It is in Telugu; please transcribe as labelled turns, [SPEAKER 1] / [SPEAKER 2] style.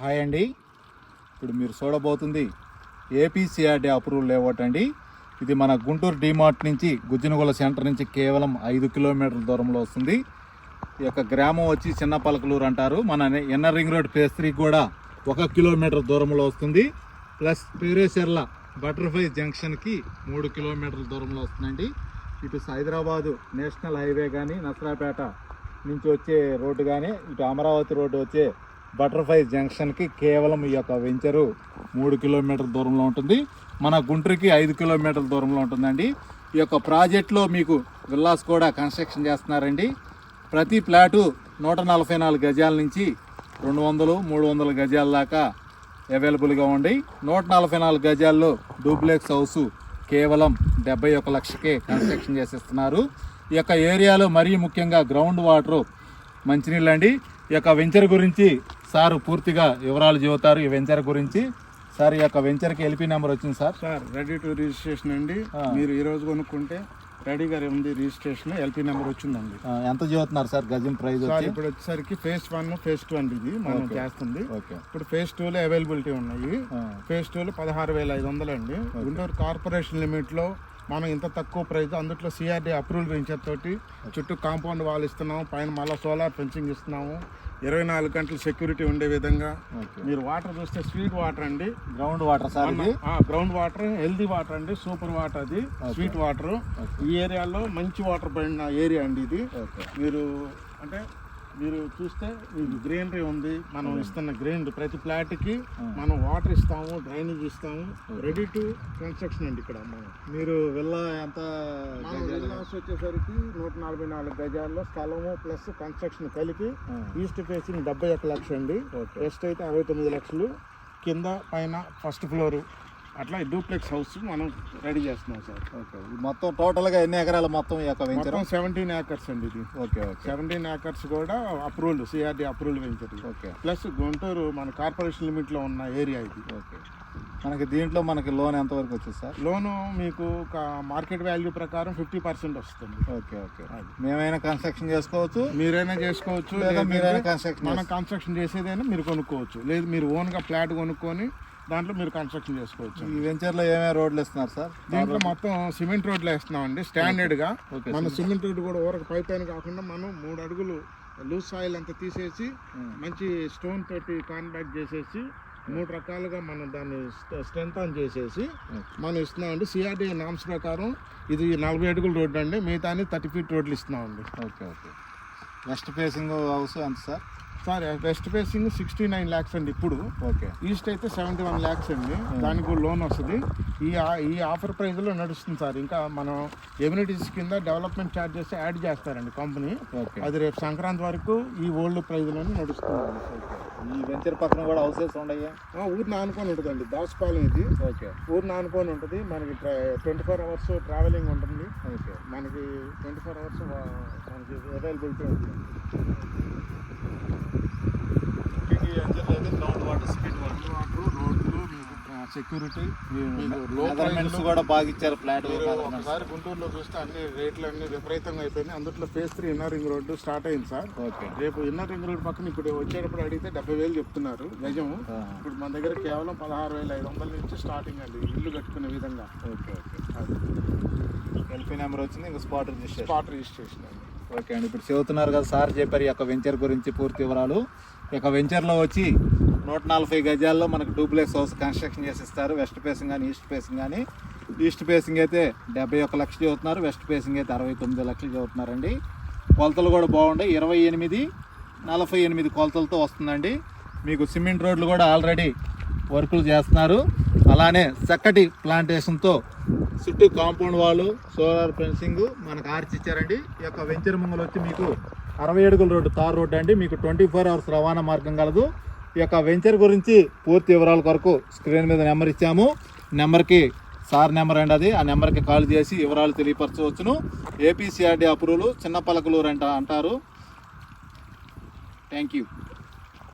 [SPEAKER 1] హాయ్ అండి. ఇప్పుడు మీరు చూడబోతుంది ఏపీసీఆర్డీ అప్రూవల్ లేఅవుట్ అండి. ఇది మన గుంటూరు డిమార్ట్ నుంచి గుజ్జినగొల సెంటర్ నుంచి కేవలం ఐదు కిలోమీటర్ల దూరంలో వస్తుంది. ఈ యొక్క గ్రామం వచ్చి చిన్న పలకలూరు అంటారు. మన NR ring road phase three కూడా ఒక కిలోమీటర్ దూరంలో వస్తుంది. ప్లస్ పేరేశర్ల బటర్ఫ్లై జంక్షన్కి మూడు కిలోమీటర్ల దూరంలో వస్తుందండి. ఇటు హైదరాబాదు నేషనల్ హైవే కానీ నసరాపేట నుంచి వచ్చే రోడ్డు కానీ ఇటు అమరావతి రోడ్డు వచ్చే బటర్ఫ్లై జంక్షన్కి కేవలం ఈ యొక్క వెంచరు మూడు కిలోమీటర్ల దూరంలో ఉంటుంది. మన గుంటూరుకి ఐదు కిలోమీటర్ల దూరంలో ఉంటుందండి. ఈ యొక్క ప్రాజెక్ట్లో మీకు విల్లాస్ కూడా కన్స్ట్రక్షన్ చేస్తున్నారండి. ప్రతి ప్లాటు నూట నలభై నాలుగు గజాల నుంచి రెండు వందలు మూడు వందల గజాల దాకా అవైలబుల్గా ఉండి నూట నలభై నాలుగు గజాల్లో డూప్లెక్స్ హౌస్ కేవలం డెబ్బై ఒక లక్షకే కన్స్ట్రక్షన్ చేసేస్తున్నారు. ఈ యొక్క ఏరియాలో మరీ ముఖ్యంగా గ్రౌండ్ వాటరు మంచినీళ్ళు అండి ఈ యొక్క వెంచర్ గురించి సార్ పూర్తిగా వివరాలు చెబుతారు ఈ వెంచర్ గురించి. సార్ ఈ యొక్క వెంచర్కి ఎల్పీ నెంబర్ వచ్చింది sir.
[SPEAKER 2] Sir ready to registration అండి. మీరు ఈ రోజు కొనుక్కుంటే రెడీగా ఉంది రిజిస్ట్రేషన్ ఎల్పీ నెంబర్ వచ్చిందండి.
[SPEAKER 1] ఎంత చెబుతున్నారు సార్ గజం ప్రైస్
[SPEAKER 2] సార్
[SPEAKER 1] వచ్చి?
[SPEAKER 2] ఇప్పుడు వచ్చేసరికి ఫేజ్ వన్ ఫేజ్ టూ అండి ఇది మనం. చేస్తుంది. ఇప్పుడు ఫేజ్ టూలో అవైలబిలిటీ ఉన్నాయి. ఫేజ్ టూలో పదహారు వేల ఐదు వందలు అండి. గుంటూరు కార్పొరేషన్ లిమిట్లో మనం ఇంత తక్కువ ప్రైస్ అందులో సిఆర్డీ అప్రూవల్ వెంచర్ తోటి చుట్టూ కాంపౌండ్ వాల్ ఇస్తున్నాము పైన మళ్ళీ సోలార్ ఫెన్సింగ్ ఇస్తున్నాము. ఇరవై నాలుగు గంటలు సెక్యూరిటీ ఉండే విధంగా. మీరు వాటర్ చూస్తే స్వీట్ వాటర్ అండి.
[SPEAKER 1] Ground water sir
[SPEAKER 2] ground water healthy water అండి. సూపర్ వాటర్ అది. స్వీట్ వాటర్ ఈ ఏరియాలో మంచి వాటర్ పడిన ఏరియా అండి ఇది. మీరు అంటే మీరు చూస్తే మీకు గ్రీనరీ ఉంది మనం ఇస్తున్న గ్రీన్ ప్రతి ప్లాట్కి మనం వాటర్ ఇస్తాము డ్రైనేజ్ ఇస్తాము రెడీ టు కన్స్ట్రక్షన్ అండి ఇక్కడ మనం.
[SPEAKER 1] మీరు వెళ్ళ ఎంత
[SPEAKER 2] విల్లాస్ వచ్చేసరికి నూట నలభై నాలుగు గజాల్లో స్థలము ప్లస్ కన్స్ట్రక్షన్ కలిపి ఈస్ట్ ఫేసింగ్ డెబ్బై ఒక లక్ష అండి. వెస్ట్ అయితే అరవై తొమ్మిది లక్షలు. కింద పైన ఫస్ట్ ఫ్లోరు అట్లా డూప్లెక్స్ హౌస్ మనం రెడీ చేస్తున్నాం సార్.
[SPEAKER 1] ఓకే. మొత్తం టోటల్గా ఎన్ని ఎకరాలు మొత్తం ఈ యొక్క వెంచర్?
[SPEAKER 2] మొత్తం సెవెంటీన్ ఏకర్స్ అండి ఇది.
[SPEAKER 1] Okay okay.
[SPEAKER 2] సెవెంటీన్ ఏకర్స్ కూడా approval CRD approval venture
[SPEAKER 1] okay.
[SPEAKER 2] Plus Guntur మన కార్పొరేషన్ లిమిట్లో ఉన్న ఏరియా ఇది.
[SPEAKER 1] ఓకే. మనకి దీంట్లో మనకి లోన్ ఎంత వరకు వచ్చింది సార్?
[SPEAKER 2] లోను మీకు మార్కెట్ వాల్యూ ప్రకారం ఫిఫ్టీ పర్సెంట్ వస్తుంది.
[SPEAKER 1] Okay okay. మేమైనా కన్స్ట్రక్షన్ చేసుకోవచ్చు?
[SPEAKER 2] మీరైనా చేసుకోవచ్చు
[SPEAKER 1] లేదా మీరైనా కన్స్ట్రక్షన్
[SPEAKER 2] మనం కన్స్ట్రక్షన్ చేసేదైనా మీరు కొనుక్కోవచ్చు. లేదు మీరు ఓన్గా ఫ్లాట్ కొనుక్కొని దాంట్లో మీరు కన్స్ట్రక్షన్ చేసుకోవచ్చు.
[SPEAKER 1] ఈ వెంచర్లో ఏమేమి రోడ్లు ఇస్తున్నారు సార్?
[SPEAKER 2] దీంట్లో మొత్తం సిమెంట్ రోడ్లు వేస్తున్నాం అండి స్టాండర్డ్గా.
[SPEAKER 1] ఓకే
[SPEAKER 2] మన సిమెంట్ రోడ్ కూడా ఊరకు పై పైన కాకుండా మనం మూడు అడుగులు లూజ్ సాయిల్ అంతా తీసేసి మంచి స్టోన్ తోటి కాన్బాక్ట్ చేసేసి మూడు రకాలుగా మనం దాన్ని స్ట్రెంగ్ ఆన్ చేసేసి మనం ఇస్తున్నామండి. సిఆర్డీ నామ్స్ ప్రకారం ఇది నలభై అడుగుల రోడ్డు అండి మిగతా థర్టీ ఫీట్ రోడ్లు ఇస్తున్నామండి.
[SPEAKER 1] Okay okay. West facing house ఎంత sir?
[SPEAKER 2] Sir west facing sixty nine lakhs అండి ఇప్పుడు.
[SPEAKER 1] ఓకే.
[SPEAKER 2] ఈస్ట్ అయితే సెవెంటీ వన్ ల్యాక్స్ అండి దానికి లోన్ వస్తుంది. ఈ ఈ ఆఫర్ ప్రైస్లో నడుస్తుంది సార్. ఇంకా మనం ఎమ్యూనిటీస్ కింద డెవలప్మెంట్ ఛార్జెస్ యాడ్ చేస్తారండి కంపెనీ
[SPEAKER 1] ఓకే.
[SPEAKER 2] అది రేపు సంక్రాంతి వరకు ఈ ఓల్డ్ ప్రైస్లోనే నడుస్తుంది.
[SPEAKER 1] ఈ వెంచర్ పక్కన కూడా హౌసెస్ ఉన్నాయా
[SPEAKER 2] ఊరిని ఆనుకొని ఉంటుందండి. దాసపాలెం ఇది.
[SPEAKER 1] ఓకే.
[SPEAKER 2] ఊరిని ఆనుకొని ఉంటుంది. మనకి ట్వంటీ ఫోర్ అవర్స్ ట్రావెలింగ్ ఉంటుంది.
[SPEAKER 1] ఓకే.
[SPEAKER 2] మనకి ట్వంటీ ఫోర్ అవర్స్ మనకి అవైలబిలిటీ ఉంటుంది. సెక్యూరిటీ
[SPEAKER 1] మెజర్మెంట్స్ కూడా బాగా ఇచ్చారు ఫ్లాట్
[SPEAKER 2] ఒకసారి గుంటూరులో చూస్తే అన్ని రేట్లు అన్ని విపరీతంగా అయిపోయినాయి. అందులో phase three inner ring road start అయింది సార్. రేపు ఇన్నర్ రింగ్ రోడ్ పక్కన ఇప్పుడు వచ్చేటప్పుడు అడిగితే డెబ్బై వేలు చెప్తున్నారు. గజము ఇప్పుడు మన దగ్గర కేవలం పదహారు వేల ఐదు వందల నుంచి స్టార్టింగ్ అండి. ఇల్లు కట్టుకునే విధంగా.
[SPEAKER 1] ఓకే ఓకే ఎల్పీ నెంబర్ వచ్చింది ఇంకా స్పాట్ రిజిస్ట్రేషన్
[SPEAKER 2] స్పాట్ రిజిస్ట్రేషన్ అండి.
[SPEAKER 1] ఓకే అండి. ఇప్పుడు చెబుతున్నారు కదా సార్ చెప్పారు ఈ యొక్క వెంచర్ గురించి పూర్తి వివరాలు. ఈ యొక్క వెంచర్లో వచ్చి నూట నలభై గజాల్లో మనకు డూప్లెక్స్ హౌస్ కన్స్ట్రక్షన్ చేసి ఇస్తారు వెస్ట్ ఫేసింగ్ కానీ ఈస్ట్ ఫేసింగ్ కానీ ఈస్ట్ ఫేసింగ్ అయితే డెబ్బై ఒక లక్షలు చదువుతున్నారు వెస్ట్ ఫేసింగ్ అయితే అరవై తొమ్మిది లక్షలు చదువుతున్నారండి కొలతలు కూడా బాగుంటాయి ఇరవై ఎనిమిది నలభై ఎనిమిది కొలతలతో వస్తుందండి. మీకు సిమెంట్ రోడ్లు కూడా ఆల్రెడీ వర్కులు చేస్తున్నారు. అలానే చక్కటి ప్లాంటేషన్తో చుట్టూ కాంపౌండ్ వాళ్ళు సోలార్ ఫెన్సింగ్ మనకు ఆర్చి ఇచ్చారండి. ఈ యొక్క వెంచర్ మంగళ వచ్చి మీకు అరవై ఏడుగుల రోడ్డు తార్ రోడ్డు అండి. మీకు ట్వంటీ ఫోర్ అవర్స్ రవాణా మార్గం కలదు. ఈ యొక్క వెంచర్ గురించి పూర్తి వివరాల కొరకు స్క్రీన్ మీద నెంబర్ ఇచ్చాము. నెంబర్కి సార్ నెంబర్ అండి అది. ఆ నెంబర్కి కాల్ చేసి వివరాలు తెలియపరచవచ్చును. ఏపీసీఆర్డీ అప్రూవల్ చిన్న పలకలూరు అంట అంటారు. Thank you